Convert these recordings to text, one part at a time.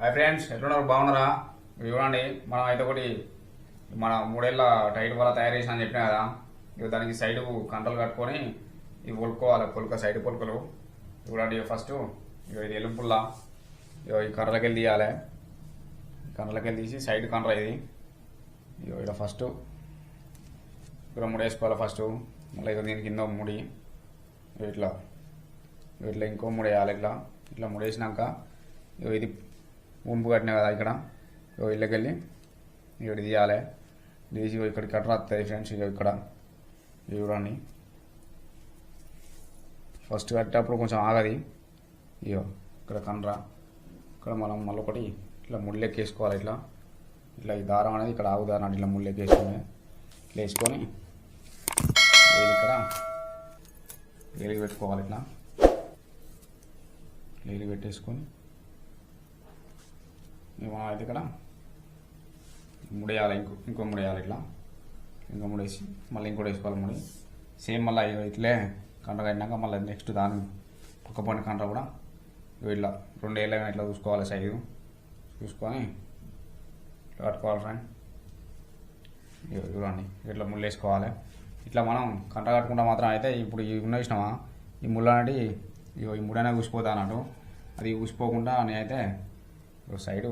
Hi friends ఎట్లున్నారు? బాగున్నారా? మీరు చూడండి మనం అయితే ఒకటి మన మూడేళ్ళ టైట్ వల్ల తయారు చేసిన అని చెప్పిన కదా ఇవి దానికి సైడ్ కంటలు కట్టుకొని ఇవి పొలుకోవాలి పొలుక సైడ్ పొలుకలు చూడండి ఫస్ట్ ఇగో ఇది ఎలుపుల్ల ఇగో ఈ కర్రలకి వెళ్ళి తీయాలి కర్రలకెళ్ళి తీసి సైడ్ కండ్ర ఇది. ఇగో ఇక్కడ ఫస్ట్ ఇక్కడ ముడి వేసుకోవాలి ఫస్ట్ మళ్ళీ ఇక దీని కింద ముడి. ఇట్లా. ఇట్లా ఇంకో ముడి వేయాలి ఇట్లా. ఇట్లా ముడేసినాక ఇగో ఇది ఉంపు కట్టినా కదా ఇక్కడ. ఇగో ఇళ్ళకి వెళ్ళి ఇక్కడ తీయాలి. తీసి ఇగో ఇక్కడ కట్ట వస్తుంది ఫ్రెండ్స్ ఇగో ఇక్కడ. చూడండి. ఫస్ట్ కట్టేటప్పుడు కొంచెం ఆగది. ఇగో ఇక్కడ కండ్రా. ఇక్కడ మనం మళ్ళీ ఒకటి ఇట్లా ముళ్ళెక్కేసుకోవాలి ఇట్లా. ఇట్లా ఈ దారం అనేది ఇక్కడ ఆగు దారం ఇట్లా ముళ్ళెక్కేసుకుని ఇట్లా వేసుకొని ఇక్కడ వేలికి పెట్టుకోవాలి ఇట్లా. వేలికి పెట్టేసుకొని మనం అయితే ఇక్కడ ముడేయాలి ఇంకో ఇంకో ముడేయాలి ఇట్లా. ఇంకో ముడేసి మళ్ళీ ఇంకోటి వేసుకోవాలి ముడి. సేమ్ మళ్ళీ ఇగో ఇట్లే కండ కట్టినాక మళ్ళీ నెక్స్ట్ దాని పక్క పని కంట్ర కూడా ఇట్లా రెండు ఏళ్ళ ఇట్లా చూసుకోవాలి సైజు. చూసుకొని కట్టుకోవాలి ఫ్రెండ్. ఇగో చూడండి ఇట్లా ముళ్ళు వేసుకోవాలి. ఇట్లా మనం కంట కట్టుకుంటా మాత్రం అయితే ఇప్పుడు ఇవి ఉన్న ఇచ్చినామా ఈ ముళ్ళు అనేది ఇగో ఈ ముడనే ఊసిపోతా అన్నట్టు అది కూసిపోకుండా నేనైతే ఇప్పుడు సైడు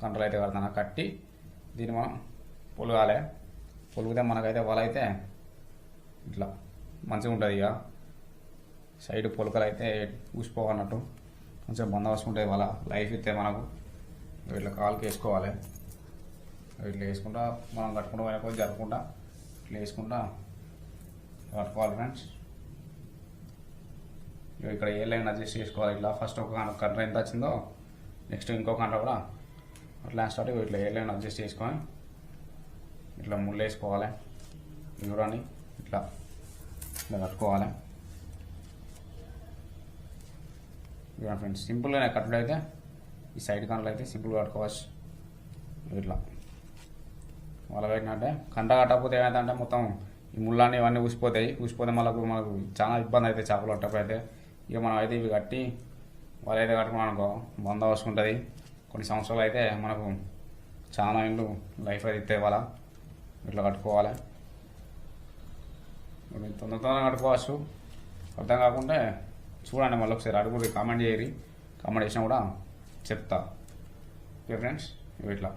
కంట్రోల్ అయితే కడతాను కట్టి దీన్ని మనం పొలగాలి. పొలిగితే మనకైతే వల అయితే ఇట్లా మంచిగా ఉంటుంది ఇక. సైడ్ పొలకలు అయితే ఊసిపోవన్నట్టు కొంచెం బందోబస్తు ఉంటుంది వాళ్ళ లైఫ్ ఇస్తే మనకు. ఇట్లా కాలుకి వేసుకోవాలి. ఇట్లా వేసుకుంటా మనం కట్టుకుంటూ పోయిన కొద్ది జరుపుకుంటా. ఇట్లా వేసుకుంటా కట్టుకోవాలి ఫ్రెండ్స్. ఇక ఇక్కడ ఏ లైన్ అడ్జస్ట్ చేసుకోవాలి? ఇట్లా ఫస్ట్ ఒక కంట్ర ఎంత వచ్చిందో నెక్స్ట్ ఇంకో కంట కూడా. అట్లా స్టార్ట్ ఇట్లా ఏ అడ్జస్ట్ చేసుకొని ఇట్లా ముళ్ళు వేసుకోవాలి. దూరాన్ని ఇట్లా ఇట్లా కట్టుకోవాలి. ఫ్రెండ్స్ సింపుల్గానే కట్టుడు అయితే ఈ సైడ్ కంటలు అయితే సింపుల్గా కట్టుకోవచ్చు. ఇట్లా. వాళ్ళ పెట్టినట్టే కంట కట్టకపోతే ఏమైందంటే మొత్తం ఈ ముళ్ళన్నీ ఇవన్నీ ఊసిపోతాయి. ఊసిపోతే మనకు మనకు చాలా ఇబ్బంది అవుతాయి చేపలు పట్టకపోతే అయితే. ఇక మనం అయితే ఇవి కట్టి వాళ్ళు అయితే కట్టుకున్నాం అనుకో వంద వస్తుంటుంది. కొన్ని సంవత్సరాలు అయితే మనకు చాలా ఇండ్లు లైఫ్ అయితే ఇస్తే వాళ్ళ ఇట్లా కట్టుకోవాలి? మీరు తొందర తొందరగా కట్టుకోవచ్చు. అర్థం కాకుంటే చూడండి మళ్ళీ ఒకసారి అడుగురి కామెంట్ చేయరు కామెంట్ చేసినా కూడా చెప్తా. ఓకే ఫ్రెండ్స్ ఇవి ఇట్లా.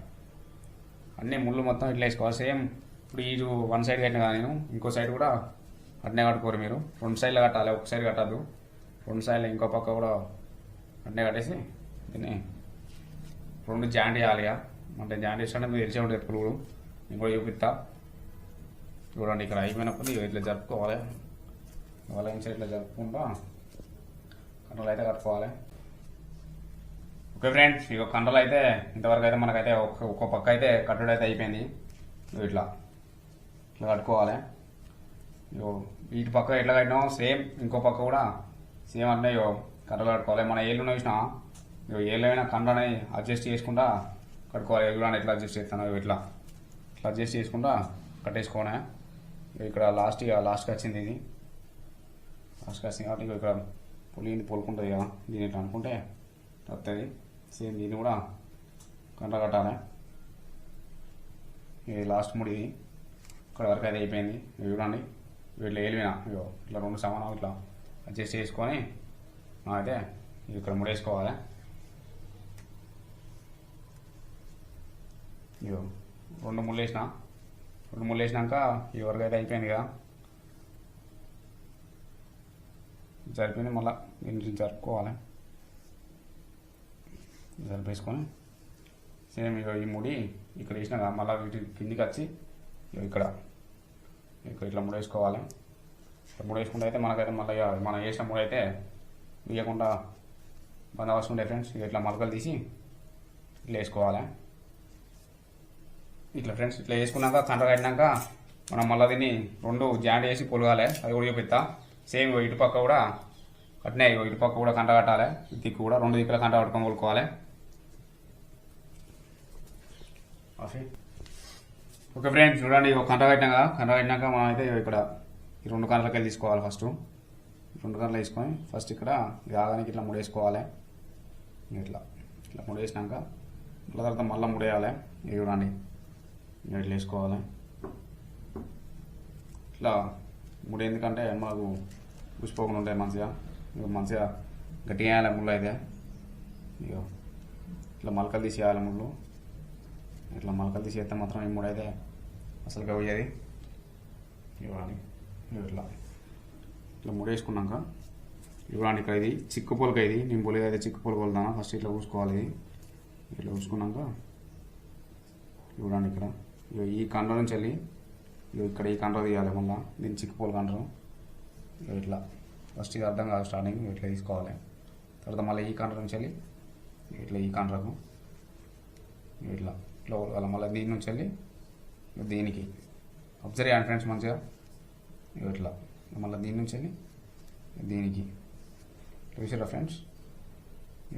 అన్ని ముళ్ళు మొత్తం ఇట్లా వేసుకోవాలి. సేమ్ ఇప్పుడు ఈ వన్ సైడ్ కట్టిన కానీ నేను ఇంకో సైడ్ కూడా అట్నే కట్టుకోరు మీరు. రెండు సైడ్లో కట్టాలి ఒక సైడ్ కట్టద్దు. రెండు సైడ్లు ఇంకో పక్క కూడా అంటే కట్టేసి దీన్ని రెండు జాయింట్ చేయాలి ఇక. అంటే జాయింట్ చేసినా మీరు తెలిసే ఉంటుంది పురుగులు నేను కూడా చూపిస్తా. చూడండి ఇక్కడ అయిపోయినప్పుడు ఇట్లా జరుపుకోవాలి. వాళ్ళ నుంచి ఇట్లా జరుపుకుంటా. కండలు అయితే కట్టుకోవాలి. ఓకే ఫ్రెండ్స్ ఇక కండలు అయితే ఇంతవరకు అయితే మనకైతే ఒక్క పక్క అయితే కట్టుడు అయితే అయిపోయింది. ఇట్లా. ఇట్లా కట్టుకోవాలి. ఇగో ఇటు పక్క ఎట్లా కట్టినామో సేమ్ ఇంకో పక్క కూడా సేమ్ అంటే ఇగో కండలు కట్టుకోవాలి మన ఏళ్ళు చూసినా ఇగో ఏళ్ళైనా కండని అడ్జస్ట్ చేసుకుంటా కట్టుకోవాలి. చూడండి ఎట్లా అడ్జస్ట్ చేస్తాను ఇట్లా. ఇట్లా అడ్జస్ట్ చేసుకుంటా కట్టేసుకోనే. ఇక్కడ లాస్ట్ ఇక లాస్ట్కి వచ్చింది ఇది. లాస్ట్కి వచ్చింది కాబట్టి ఇక్కడ పులిని పొలుకుంటుంది కదా. దీని ఇట్లా అనుకుంటే వస్తుంది సేమ్ దీన్ని కూడా కండ్ర కట్టాలి. ఇది లాస్ట్ ముడి ఇక్కడ వరకు అయితే అయిపోయింది. ఇవి చూడండి వీటిలో ఏలివిన ఇగో ఇట్లా రెండు సమానం ఇట్లా అడ్జస్ట్ చేసుకొని అయితే ఇది ఇక్కడ ముడేసుకోవాలి ఇగో రెండు ముళ్ళు వేసిన రెండు ముళ్ళు వేసినాక ఈ వరకు అయితే అయిపోయింది కదా జరిపింది మళ్ళీ దీన్ని జరుపుకోవాలి జరిపేసుకొని సేమ్ ఇక ఈ ముడి ఇక్కడ వేసినా మళ్ళీ వీటి కిందికి వచ్చి ఇగో ఇక్కడ ఇక్కడ ఇట్లా ముడేసుకోవాలి ఇట్లా ముడేసుకుంటే అయితే మనకైతే మళ్ళీ ఇక మనం వేసిన ముడి అయితే బందోబస్తు ఉండే ఫ్రెండ్స్ ఇట్లా మొలకలు తీసి ఇట్లా వేసుకోవాలి? ఇట్లా ఫ్రెండ్స్ ఇట్లా వేసుకున్నాక కంట కట్టినాక మనం మళ్ళీ దీన్ని రెండు జాయింట్ వేసి పొలగాలి అది కూడా చూపిస్తా. సేమ్ ఇగో ఇటు పక్క కూడా కట్టినాయి ఇటు పక్క కూడా కంట కట్టాలి దిక్కు కూడా రెండు దిక్కుల కంట కట్టుకొని కొలుకోవాలి ఓకే. ఫ్రెండ్స్ చూడండి ఒక కంట కట్టినాక కంట కట్టినాక మనం అయితే ఇక్కడ ఈ రెండు కంటలకి తీసుకోవాలి ఫస్ట్ రెండు గంటలు వేసుకొని ఫస్ట్ ఇక్కడ ఇది ఆగానికి ఇట్లా ముడేసుకోవాలి. ఇట్లా. ఇట్లా ముడేసినాక ఇట్లా తర్వాత మళ్ళీ ముడేయాలి. ఇవి చూడండి. ఇట్లా వేసుకోవాలి. ఇట్లా ముడి ఎందుకంటే మనకు పుష్పోకుండా ఉంటాయి మంచిగా. ఇక మంచిగా గట్టిగా వేయాలి ముళ్ళు అయితే. ఇక ఇట్లా మొలకలు తీసేయాలి ముళ్ళు. ఇట్లా మొలకలు తీసేస్తే మాత్రం ఈ ముడి అయితే అసలుగా పోయేది. ఇవ్వండి. ఇట్లా. ఇట్లా ముడేసుకున్నాక ఇవ్వండి ఇక్కడ ఇది చిక్కు పొలక ఇది. నేను పొలిగా అయితే చిక్కు పొలక వెళ్తాను ఫస్ట్ ఇట్లా చూసుకోవాలి ఇది ఇట్లా చూసుకున్నాక ఇవ్వండి ఇక్కడ ఇగో ఈ కండ్ర నుంచి వెళ్ళి ఇగో ఇక్కడ ఈ కండ్ర తీయాలి మళ్ళీ. దీన్ని చిక్కు పొలక అంటారు. ఇట్లా. ఫస్ట్ ఇది అర్థం కాదు స్టార్టింగ్ ఇట్లా తీసుకోవాలి. తర్వాత మళ్ళీ ఈ కండ్ర నుంచి వెళ్ళి ఇట్లా ఈ కండ్రకు. ఇట్లా. ఇట్లా ఉలగాలి మళ్ళీ దీని నుంచి వెళ్ళి దీనికి. అబ్జర్వ్ చేయండి ఫ్రెండ్స్ మంచిగా. ఇట్లా. మళ్ళీ దీని నుంచి వెళ్ళి దీనికి. చూసారా ఫ్రెండ్స్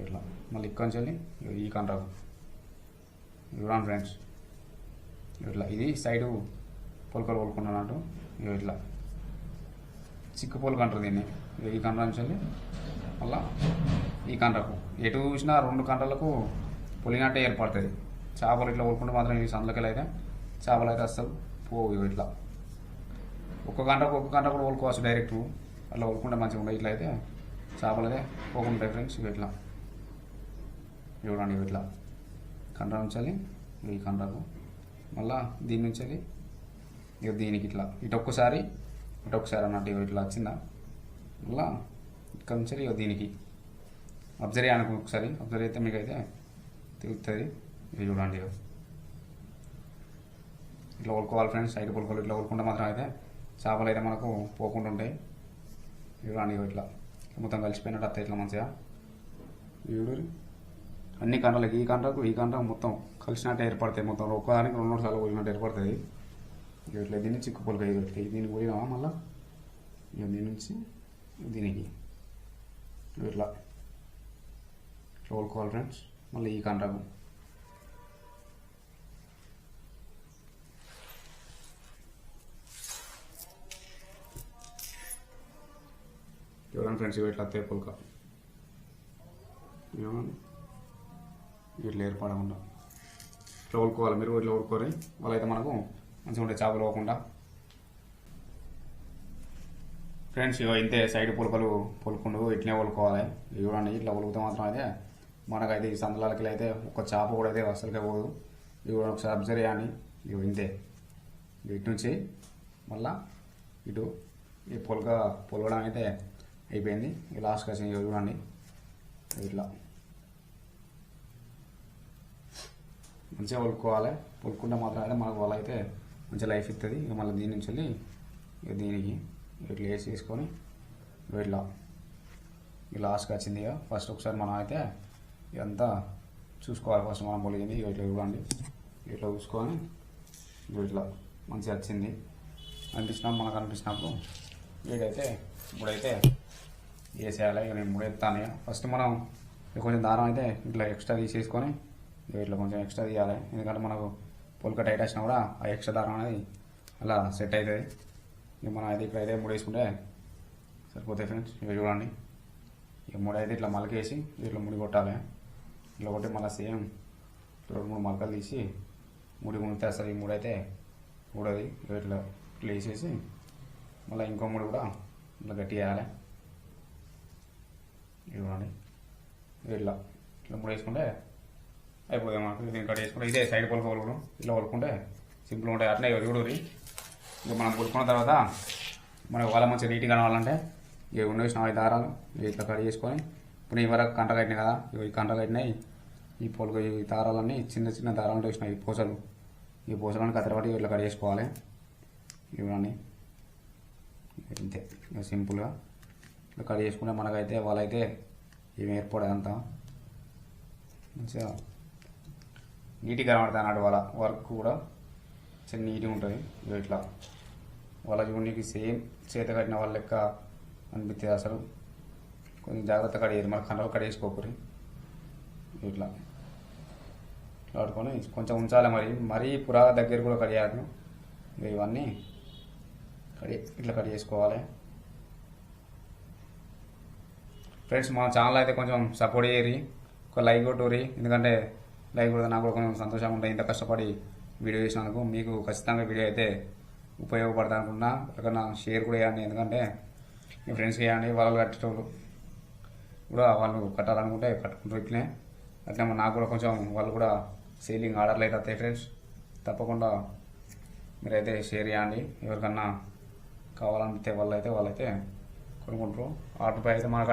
ఇట్లా. మళ్ళీ ఇక్కడ నుంచి వెళ్ళి ఇగో ఈ కండకు చూడండి ఫ్రెండ్స్ ఇట్లా. ఇది సైడు పొలకలు పొలుకున్నట్టు ఇగో ఇట్లా. చిక్కు పొలక అంటారు దీన్ని. ఇగో ఈ కండ నుంచి వెళ్ళి మళ్ళా ఈ కండకు ఎటు చూసినా రెండు కండలకు పొలినట్టే ఏర్పడుతుంది. చేపలు ఇట్లా కొనుక్కుంటే మాత్రం ఈ సందులకెళ్ళి అయితే చేపలు అయితే వస్తావు పోవు ఇట్లా. ఒక్క గంటకు ఒక్క గంట కూడా కొనుక్కోవచ్చు డైరెక్ట్ అట్లా వలుకుంటే మంచిగా ఉండదు. ఇట్లా అయితే చేపలు అయితే పోకుంటాయి ఫ్రెండ్స్ ఇవి ఇట్లా. చూడండి ఇవి ఇట్లా. కండ్ర నుంచి ఈ కండ్రకు. మళ్ళా దీని నుంచి ఇక దీనికి ఇట్లా. ఇటు ఒక్కసారి ఇటు అన్నట్టు ఇట్లా వచ్చిందా? మళ్ళా ఇక్కడ నుంచి ఇక ఇగో దీనికి. అబ్జర్వ్ చేయడానికి ఒకసారి. అబ్జర్వ్ అయితే మీకు అయితే తెలుస్తుంది ఇది చూడండి ఇట్లా కొలుకోవాలి ఫ్రెండ్స్ సైడ్ కొలుకోవాలి ఇట్లా కొనుక్కుంటే మాత్రం అయితే చేపలు అయితే మనకు పోకుండా ఉంటాయి. చూడండి ఇగో ఇట్లా. మొత్తం కలిసిపోయినట్టు అత్త ఇట్లా మంచిగా. చూడు. అన్ని కండలకి ఈ కండకు ఈ కండ మొత్తం కలిసినట్టు ఏర్పడతాయి. మొత్తం ఒక్కదానికి రెండు సార్లు పోయినట్టు ఏర్పడుతుంది ఇక ఇట్లా దీన్ని చిక్కు పొలక ఇక ఇట్లా దీనికి పోయినామా మళ్ళీ? ఇక దీని నుంచి దీనికి. ఇట్లా. ఇట్లా ఫ్రెండ్స్ మళ్ళీ ఈ కండకు. చూడండి ఫ్రెండ్స్ ఇవి ఇట్లా అత్తే పొలక ఏమన్నా ఇట్లా ఏర్పడకుండా. ఇట్లా ఉడుకోవాలి మీరు ఇట్లా ఉడుకోరి వాళ్ళైతే మనకు మంచిగా ఉంటాయి చేపలు పోకుండా. ఫ్రెండ్స్ ఇగో ఇంతే సైడ్ పులకలు పులుకుండు ఇట్లనే ఉలుకోవాలి ఇవి చూడండి ఇట్లా ఉలుకుతే మాత్రం అయితే మనకైతే ఈ సందలాలకి అయితే ఒక చేప కూడా అయితే అసలుకే పోదు. ఇవి కూడా ఒకసారి అబ్జర్వ్ చేయండి. ఇవి ఇంతే. ఇటు నుంచి మళ్ళా ఇటు ఈ పులక పొలవడం అయితే అయిపోయింది. లాస్ట్ లాస్ట్కి వచ్చింది చూడండి. ఇట్లా. మంచిగా ఉలుకోవాలి ఉలుకుంటే మాత్రం అయితే మనకు వాళ్ళ అయితే మంచి లైఫ్ ఇస్తుంది ఇక మళ్ళీ దీని నుంచి వెళ్ళి ఇక దీనికి ఇట్లా వేసి వేసుకొని ఇట్లా. ఇక లాస్ట్కి వచ్చింది ఇక. ఫస్ట్ ఒకసారి మనం అయితే ఇదంతా చూసుకోవాలి. ఫస్ట్ మనం పొలిగింది ఇక ఇట్లా చూడండి. ఇట్లా చూసుకొని ఇట్లా మంచిగా వచ్చింది. అనిపించినప్పుడు మనకు అనిపించినప్పుడు వీడైతే ఇప్పుడైతే వేసేయాలి ఇక నేను ముడెత్తాను ఇక. ఫస్ట్ మనం కొంచెం దారం అయితే ఇట్లా ఎక్స్ట్రా తీసేసుకొని ఇట్లా కొంచెం ఎక్స్ట్రా తీయాలి. ఎందుకంటే మనకు పొలక టైట్ వచ్చినా కూడా ఆ ఎక్స్ట్రా దారం అనేది అలా సెట్ అవుతుంది. ఇక మనం అయితే ఇక్కడ అయితే ముడేసుకుంటే సరిపోతాయి ఫ్రెండ్స్ ఇక చూడండి. ఇక ముడి అయితే ఇట్లా మలకేసి ఇట్లా ముడి కొట్టాలి. ఇట్లా కొట్టి మళ్ళీ సేమ్ రెండు మూడు మలకలు తీసి ముడి ముడితే అసలు ఈ మూడు అయితే ఊడది. ఇట్లా ఇట్లా వేసేసి మళ్ళీ ఇంకో ముడి కూడా ఇట్లా గట్టి వేయాలి. ఇవ్వండి ఇట్లా ఇట్లా మూడు వేసుకుంటే అయిపోతుంది మనకు దీన్ని కట్ చేసుకుంటే ఇదే సైడ్ పొలక పొలకడం ఇట్లా వలుకుంటే సింపుల్ ఉంటాయి. అట్లే చూడరి ఇంకా మనం పొలుకున్న తర్వాత మనకు వాళ్ళ మంచిగా నీట్గా కావాలంటే ఇక ఉన్న నాలుగు దారాలు. ఇట్లా కట్ చేసుకొని ఇప్పుడు ఈ వరకు కంట కట్టినాయి కదా ఇవి కంట కట్టినాయి. ఈ పొలక ఈ దారాలన్నీ చిన్న చిన్న దారాలు వేసినాయి ఈ పూసలు ఈ పూసలను కత్తెరపట్టి ఇట్లా కట్ చేసుకోవాలి. ఇవన్నీ ఇంతే. సింపుల్గా ఇట్లా కట్ చేసుకుంటే మనకైతే వాళ్ళైతే ఏమి ఏర్పడదంతా. మంచిగా నీట్గా కనబడుతుంది అన్నట్టు వాళ్ళ వర్క్ కూడా. చాలా నీట్గా ఉంటుంది. ఇట్లా. వాళ్ళ చూడడానికి సేమ్ చేత కట్టిన వాళ్ళ లెక్క అనిపిస్తుంది అసలు. కొంచెం జాగ్రత్త కడిగేది మన కండలు కడిగేసుకోకరి ఇట్లా. ఇట్లా ఆడుకొని కొంచెం ఉంచాలి మరి. మరీ పురా దగ్గర కూడా కడియాలి ఇవన్నీ కడి ఇట్లా కట్ చేసుకోవాలి. ఫ్రెండ్స్ మా ఛానల్ అయితే కొంచెం సపోర్ట్ చేయరి. ఒక లైక్ కొట్టురి. ఎందుకంటే లైక్ కూడా నాకు కూడా కొంచెం సంతోషంగా ఉంటుంది ఇంత కష్టపడి వీడియో చేసినందుకు మీకు ఖచ్చితంగా వీడియో అయితే ఉపయోగపడతా అనుకున్నా ఎక్కడన్నా షేర్ కూడా చేయండి. ఎందుకంటే మీ ఫ్రెండ్స్కి చేయండి. వాళ్ళు కట్టేటోళ్ళు కూడా వాళ్ళు కట్టాలనుకుంటే కట్టుకుంటారు ఇట్లే అట్లే నాకు కూడా కొంచెం వాళ్ళు కూడా సేలింగ్ ఆర్డర్లు అయితే వస్తాయి ఫ్రెండ్స్ తప్పకుండా మీరైతే షేర్ చేయండి. ఎవరికన్నా కావాలనిపితే వాళ్ళైతే వాళ్ళైతే కొనుక్కుంటారు. ఆర్డర్ పై అయితే మన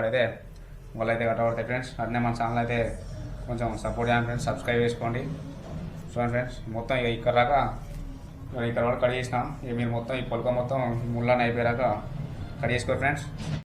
వాళ్ళు అయితే కట్టబడతాయి ఫ్రెండ్స్ అట్నే మన ఛానల్ అయితే కొంచెం సపోర్ట్ చేయండి ఫ్రెండ్స్ సబ్స్క్రైబ్ చేసుకోండి. చూడండి ఫ్రెండ్స్ మొత్తం ఇక ఇక్కడ దాకా ఇక్కడ వరకు కట్ చేసినాం ఇక మీరు మొత్తం ఈ పొలక మొత్తం ముళ్ళని అయిపోయాక కట్ చేసుకోరు ఫ్రెండ్స్